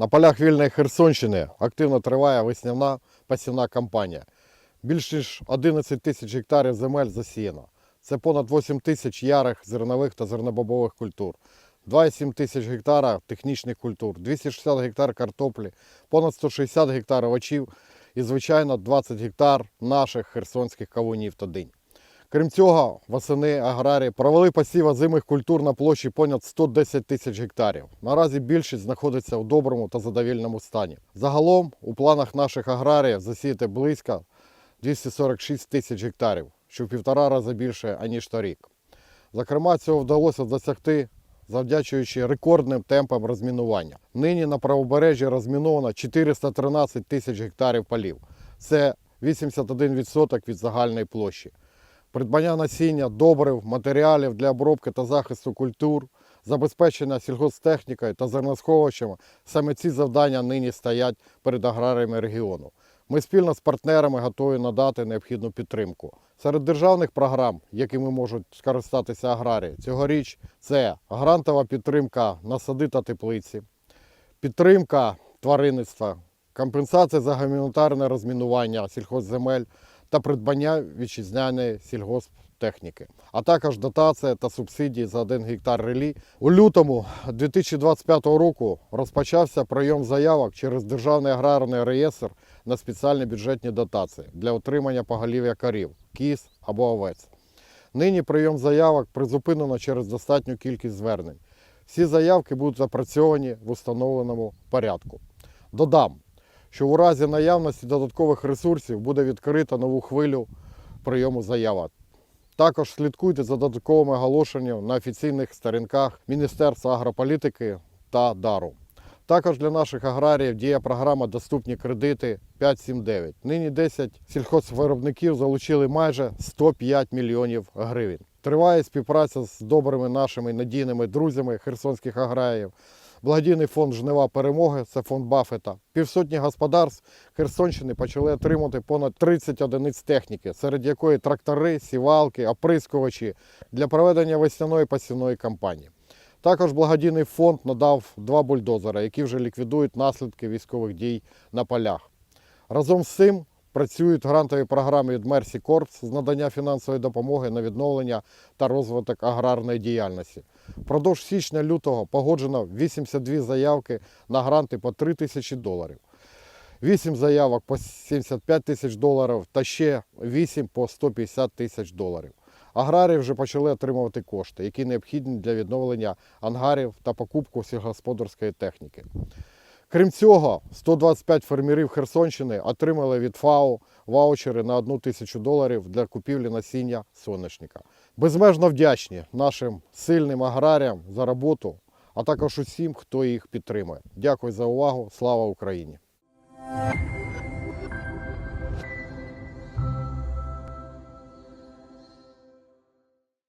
На полях вільної Херсонщини активно триває весняна посівна кампанія. Більш ніж 11 тисяч гектарів земель засіяно. Це понад 8 тисяч ярих зернових та зернобобових культур, 2,7 тисяч гектарів технічних культур, 260 гектар картоплі, понад 160 гектар овочів і, звичайно, 20 гектар наших херсонських кавунів та динь. Крім цього, восени аграрії провели посів озимих культур на площі понад 110 тисяч гектарів. Наразі більшість знаходиться у доброму та задовільному стані. Загалом у планах наших аграріїв засіяти близько 246 тисяч гектарів, що в півтора рази більше, аніж торік. Зокрема, цього вдалося досягти завдячуючи рекордним темпам розмінування. Нині на правобережжі розміновано 413 тисяч гектарів полів. Це 81% від загальної площі. Придбання насіння, добрив, матеріалів для обробки та захисту культур, забезпечення сільгосптехнікою та зерносховищами – саме ці завдання нині стоять перед аграріями регіону. Ми спільно з партнерами готові надати необхідну підтримку. Серед державних програм, якими можуть скористатися аграрії, цьогоріч це грантова підтримка на сади та теплиці, підтримка тваринництва, компенсація за гуманітарне розмінування сільхозземель та придбання вітчизняної сільгосптехніки, а також дотація та субсидії за 1 гектар релі. У лютому 2025 року розпочався прийом заявок через Державний аграрний реєстр на спеціальні бюджетні дотації для отримання поголів'я корів, кіз або овець. Нині прийом заявок призупинено через достатню кількість звернень. Всі заявки будуть опрацьовані в установленому порядку. Додам, що у разі наявності додаткових ресурсів буде відкрито нову хвилю прийому заявок. Також слідкуйте за додатковими оголошеннями на офіційних сторінках Міністерства агрополітики та Дару. Також для наших аграріїв діє програма Доступні кредити 579. Нині 10 сільхозвиробників залучили майже 105 мільйонів гривень. Триває співпраця з добрими нашими надійними друзями херсонських аграріїв. Благодійний фонд Жнива перемоги це фонд Баффета. Півсотні господарств Херсонщини почали отримати понад 30 одиниць техніки, серед якої трактори, сівалки, оприскувачі для проведення весняної посівної кампанії. Також благодійний фонд надав два бульдозери, які вже ліквідують наслідки військових дій на полях. Разом з цим працюють грантові програми від Mercy Corps з надання фінансової допомоги на відновлення та розвиток аграрної діяльності. Впродовж січня-лютого погоджено 82 заявки на гранти по 3 тисячі доларів. 8 заявок по 75 тисяч доларів та ще 8 по 150 тисяч доларів. Аграрії вже почали отримувати кошти, які необхідні для відновлення ангарів та покупку сільгосподарської техніки. Крім цього, 125 фермерів Херсонщини отримали від ФАО ваучери на 1 тисячу доларів для купівлі насіння соняшника. Безмежно вдячні нашим сильним аграріям за роботу, а також усім, хто їх підтримує. Дякую за увагу. Слава Україні!